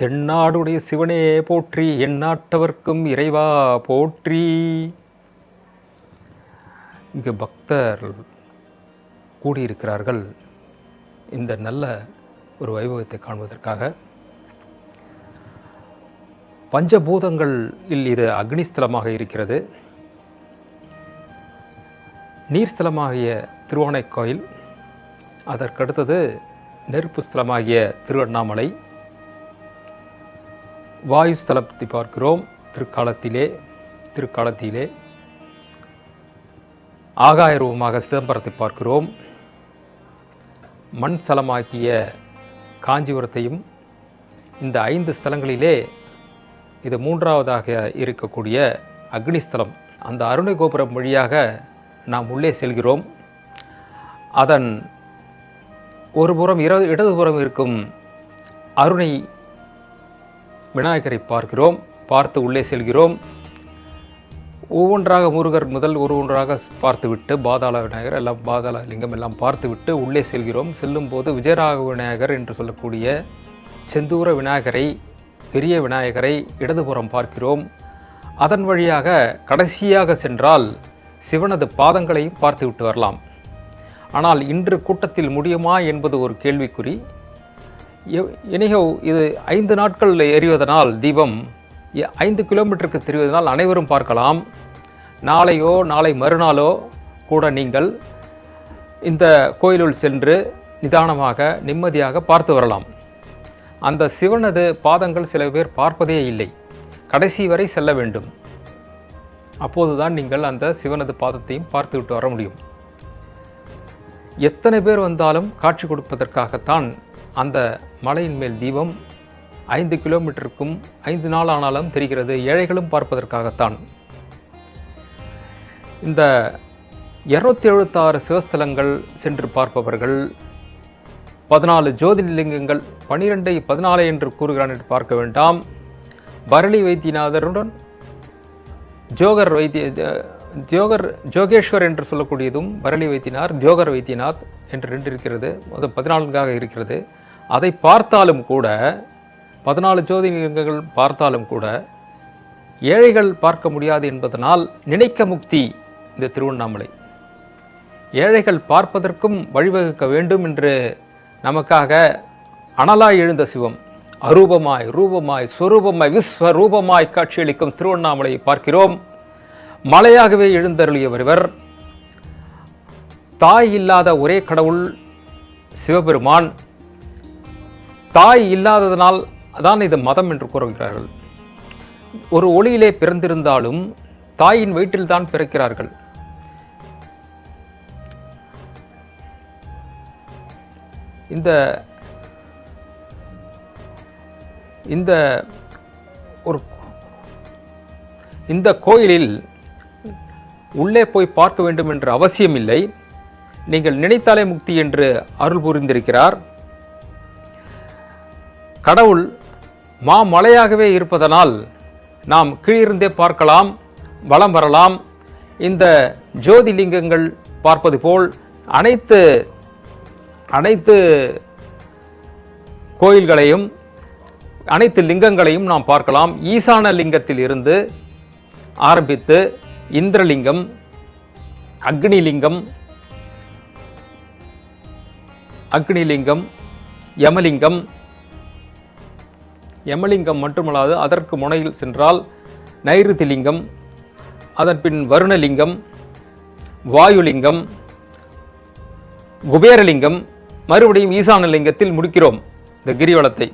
தென்னாடுடைய சிவனே போற்றி எந்நாட்டவர்க்கும் இறைவா போற்றி. இங்கு பக்தர் கூடியிருக்கிறார்கள் இந்த நல்ல ஒரு வைபவத்தை காண்பதற்காக. பஞ்சபூதங்களில் இது அக்னிஸ்தலமாக இருக்கிறது. நீர்ஸ்தலமாகிய திருவானைக்கோயில் அதற்கடுத்தது நெருப்பு ஸ்தலமாகிய திருவண்ணாமலை வாயு ஸ்தலத்தை பார்க்கிறோம். திருக்காலத்திலே திருக்காலத்திலே ஆகாய ரூபமாக சிதம்பரத்தை பார்க்கிறோம். மண் ஸ்தலமாக்கிய காஞ்சிபுரத்தையும் இந்த ஐந்து ஸ்தலங்களிலே இது மூன்றாவதாக இருக்கக்கூடிய அக்னிஸ்தலம் அந்த அருணை கோபுரம் வழியாக நாம் உள்ளே செல்கிறோம். அதன் ஒரு புறம் இர இடதுபுறம் இருக்கும் அருணை விநாயகரை பார்க்கிறோம் பார்த்து உள்ளே செல்கிறோம். ஒவ்வொன்றாக முருகர் முதல் ஒரு ஒன்றாக பார்த்துவிட்டு பாதாள விநாயகர் எல்லாம் பாதாள லிங்கம் எல்லாம் பார்த்துவிட்டு உள்ளே செல்கிறோம். செல்லும்போது விஜயராக விநாயகர் என்று சொல்லக்கூடிய செந்தூர விநாயகரை பெரிய விநாயகரை இடதுபுறம் பார்க்கிறோம். அதன் வழியாக கடைசியாக சென்றால் சிவனது பாதங்களையும் பார்த்துவிட்டு வரலாம். ஆனால் இன்று கூட்டத்தில் முடியுமா என்பது ஒரு கேள்விக்குறி. எனிகோ இது ஐந்து நாட்கள் எரிவதனால் தீபம் எ- ஐந்து கிலோமீட்டருக்கு தெரிவதனால் அனைவரும் பார்க்கலாம். நாளையோ நாளை மறுநாளோ கூட நீங்கள் இந்த கோயிலுள் சென்று நிதானமாக நிம்மதியாக பார்த்து வரலாம். அந்த சிவனது பாதங்கள் சில பேர் பார்ப்பதே இல்லை. கடைசி வரை செல்ல வேண்டும். அப்போதுதான் நீங்கள் அந்த சிவனது பாதத்தையும் பார்த்துவிட்டு வர முடியும். எத்தனை பேர் வந்தாலும் காட்சி கொடுப்பதற்காகத்தான் அந்த மலையின் மேல் தீபம் ஐந்து கிலோமீட்டருக்கும் ஐந்து நாள் ஆனாலும் தெரிகிறது. ஏழைகளும் பார்ப்பதற்காகத்தான். இந்த இருநூத்தி எழுபத்தாறு சிவஸ்தலங்கள் சென்று பார்ப்பவர்கள் பதினாலு ஜோதிர்லிங்கங்கள் பனிரெண்டை பதினாலு என்று கூறுகிறான் என்று பார்க்க வேண்டாம். பரளி வைத்தியநாதருடன் ஜோகர் வைத்திய தியோகர் ஜோகேஸ்வர் என்று சொல்லக்கூடியதும் பரளி வைத்தியனார் தியோகர் வைத்தியநாத் என்று ரெண்டு இருக்கிறது அது பதினான்காக இருக்கிறது. அதை பார்த்தாலும் கூட பதினாலு ஜோதிலிங்கங்கள் பார்த்தாலும் கூட ஏழைகள் பார்க்க முடியாது என்பதனால் நினைக்க முக்தி இந்த திருவண்ணாமலை. ஏழைகள் பார்ப்பதற்கும் வழிவகுக்க வேண்டும் என்று நமக்காக அனலாய் எழுந்த சிவம் அரூபமாய் ரூபமாய் ஸ்வரூபமாய் விஸ்வரூபமாய் காட்சியளிக்கும் திருவண்ணாமலையை பார்க்கிறோம். மலையாகவே எழுந்தருளியவர் இவர் தாய் இல்லாத ஒரே கடவுள் சிவபெருமான் தாய் இல்லாததனால் தான் இது மதம் என்று கூறுகிறார்கள். ஒரு ஒளியிலே பிறந்திருந்தாலும் தாயின் வயிற்றில்தான் பிறக்கிறார்கள். இந்த இந்த ஒரு இந்த கோயிலில் உள்ளே போய் பார்க்க வேண்டும் என்ற அவசியமில்லை. நீங்கள் நினைத்தாலே முக்தி என்று அருள் புரிந்திருக்கிறார். கடவுள் மாமலையாகவே இருப்பதனால் நாம் கீழிருந்தே பார்க்கலாம் வலம் வரலாம். இந்த ஜோதிலிங்கங்கள் பார்ப்பது போல் அனைத்து அனைத்து கோயில்களையும் அனைத்து லிங்கங்களையும் நாம் பார்க்கலாம். ஈசான லிங்கத்தில் இருந்து ஆரம்பித்து இந்திரலிங்கம் அக்னிலிங்கம் அக்னிலிங்கம் யமலிங்கம். யமலிங்கம் மட்டுமல்லாது அதற்கு முனையில் சென்றால் நைருதிலிங்கம் அதன் பின் வருணலிங்கம் வாயுலிங்கம் குபேரலிங்கம் மறுபடியும் ஈசான லிங்கத்தில் முடிக்கிறோம் இந்த கிரிவலத்தை.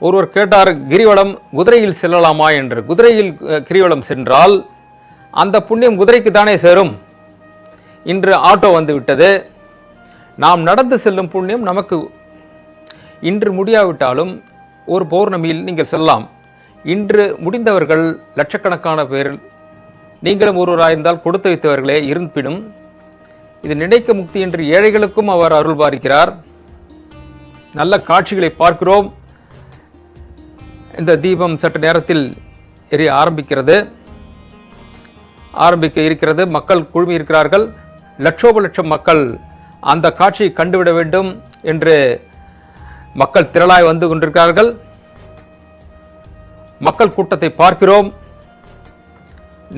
ஒருவர் கேட்டார் கிரிவலம் குதிரையில் செல்லலாமா? என்று. குதிரையில் கிரிவலம் சென்றால் அந்த புண்ணியம் குதிரைக்கு தானே சேரும்? இன்று ஆட்டோ வந்து விட்டது. நாம் நடந்து செல்லும் புண்ணியம் நமக்கு இன்று முடியாவிட்டாலும் ஒரு பௌர்ணமியில் நீங்கள் செல்லலாம். இன்று முடிந்தவர்கள் லட்சக்கணக்கான பேர் நீங்களும் ஒருவராயிருந்தால் கொடுத்து வைத்தவர்களே இருப்பினும் இது நினைக்க முக்தி என்று ஏழைகளுக்கும் அவர் அருள் பாரிக்கிறார். நல்ல காட்சிகளை பார்க்கிறோம். இந்த தீபம் சற்று நேரத்தில் எரிய ஆரம்பிக்கிறது. ஆரம்பிக்க இருக்கிறது. மக்கள் குழுமி இருக்கிறார்கள். லட்சோப லட்சம் மக்கள் அந்த காட்சியை கண்டுவிட வேண்டும் என்று மக்கள் திரளாய் வந்து கொண்டிருக்கிறார்கள். மக்கள் கூட்டத்தை பார்க்கிறோம்.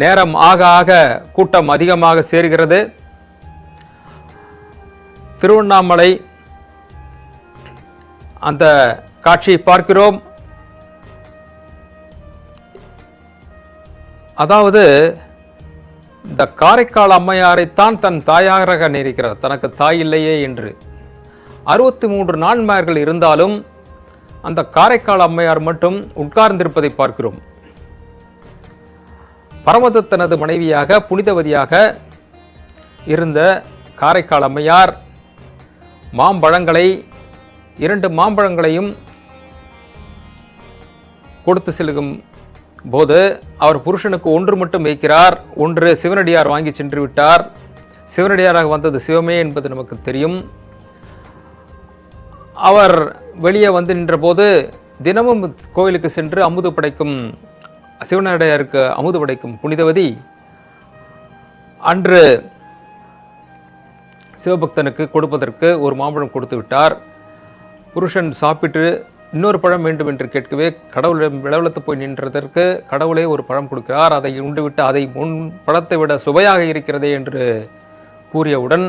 நேரம் ஆக ஆக கூட்டம் அதிகமாக சேர்கிறது. திருவண்ணாமலை அந்த காட்சியை பார்க்கிறோம். அதாவது இந்த காரைக்கால் அம்மையாரைத்தான் தன் தாயாக நினைக்கிறார் தனக்கு தாய் இல்லையே என்று. அறுபத்தி மூன்று நான்மார்கள் இருந்தாலும் அந்த காரைக்கால் அம்மையார் மட்டும் உட்கார்ந்திருப்பதை பார்க்கிறோம். பரமதத்தனது மனைவியாக புனிதவதியாக இருந்த காரைக்கால் அம்மையார் மாம்பழங்களை இரண்டு மாம்பழங்களையும் கொடுத்து செல்லும் போது அவர் புருஷனுக்கு ஒன்று மட்டும் வைக்கிறார் ஒன்று சிவனடியார் வாங்கி சென்று விட்டார். சிவனடியாராக வந்தது சிவமே என்பது நமக்கு தெரியும். அவர் வெளியே வந்து நின்றபோது தினமும் கோயிலுக்கு சென்று அமுது படைக்கும் சிவனடியாருக்கு அமுது படைக்கும் புனிதவதி அன்று சிவபக்தனுக்கு கொடுப்பதற்கு ஒரு மாம்பழம் கொடுத்து விட்டார். புருஷன் சாப்பிட்டு இன்னொரு பழம் வேண்டும் என்று கேட்கவே கடவுளிடம் விளவலத்து போய் நின்றதற்கு கடவுளே ஒரு பழம் கொடுக்கிறார். அதை உண்டுவிட்டு அதை முன் பழத்தை விட சுவையாக இருக்கிறதே என்று கூறியவுடன்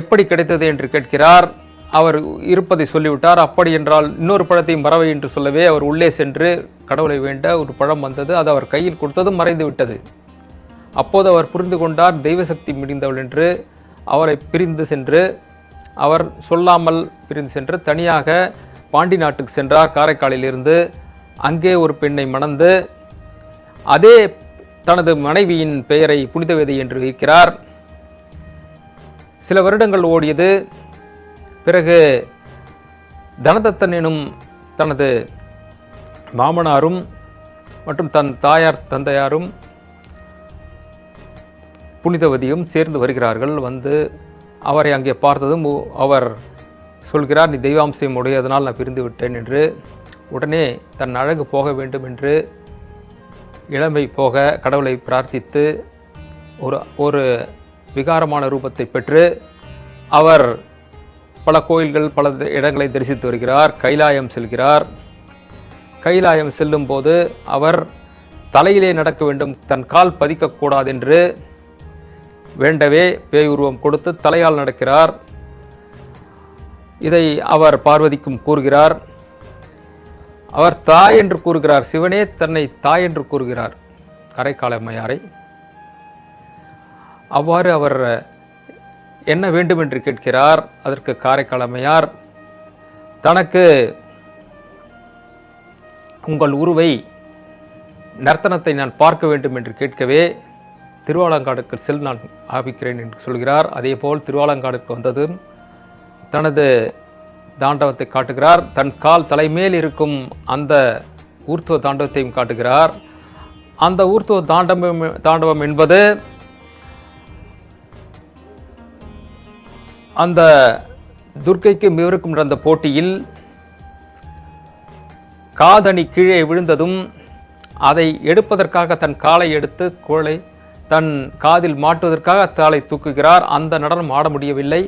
எப்படி கிடைத்தது? என்று கேட்கிறார். அவர் இருப்பதை சொல்லிவிட்டார். அப்படி என்றால் இன்னொரு பழத்தையும் மறவை என்று சொல்லவே அவர் உள்ளே சென்று கடவுளை வேண்ட ஒரு பழம் வந்தது. அது அவர் கையில் கொடுத்ததும் மறைந்து விட்டது. அப்போது அவர் புரிந்து கொண்டார். தெய்வசக்தி முடிந்தவள் என்று அவரை பிரிந்து சென்று அவர் சொல்லாமல் பிரிந்து சென்று தனியாக பாண்டி நாட்டுக்கு சென்றார். காரைக்காலிலிருந்து அங்கே ஒரு பெண்ணை மணந்து அதே தனது மனைவியின் பெயரை புனிதவேதி என்று வைக்கிறார் சில வருடங்கள் ஓடியது. பிறகு தனதத்தன் எனும் தனது மாமனாரும் மற்றும் தன் தாயார் தந்தையாரும் புனிதவதியும் சேர்ந்து வருகிறார்கள். வந்து அவரை அங்கே பார்த்ததும் ஓ- அவர் சொல்கிறார் நீ தெய்வாம்சம் உடையதனால் நான் பிரிந்து விட்டேன் என்று. உடனே தன் அழகு போக வேண்டும் என்று இளமை போக கடவுளை பிரார்த்தித்து ஒரு ஒரு விகாரமான ரூபத்தை பெற்று அவர் பல கோயில்கள் பல இடங்களை தரிசித்து வருகிறார் கைலாயம் செல்கிறார். கைலாயம் செல்லும்போது அவர் தலையிலே நடக்க வேண்டும் தன் கால் பதிக்கக்கூடாது என்று வேண்டவே பேய் உருவம் கொடுத்து தலையால் நடக்கிறார். இதை அவர் பார்வதிக்கும் கூறுகிறார். அவர் தாய் என்று கூறுகிறார். சிவனே தன்னை தாய் என்று கூறுகிறார். கரைக்காலம்மையாரை அவ்வாறு அவர் என்ன வேண்டும் என்று கேட்கிறார். அதற்கு காரைக்காலம்மையார் தனக்கு உங்கள் உருவை நர்த்தனத்தை நான் பார்க்க வேண்டும் என்று கேட்கவே திருவாலங்காடுக்கு செல் நான் ஆபிக்கிறேன் என்று சொல்கிறார். அதே போல் திருவாலங்காடுக்கு வந்ததும் தனது தாண்டவத்தை காட்டுகிறார். தன் கால் தலைமேல் இருக்கும் அந்த ஊர்த்துவ தாண்டவத்தையும் காட்டுகிறார். அந்த ஊர்த்துவ தாண்டவம் தாண்டவம் என்பது அந்த துர்க்கைக்கு இவருக்கும் நடந்த போட்டியில் காதணி கீழே விழுந்ததும் அதை எடுப்பதற்காக தன் காலை எடுத்து கோளை தன் காதில் மாட்டுவதற்காக தாளை தூக்குகிறார். அந்த நடனம் ஆட முடியவில்லை.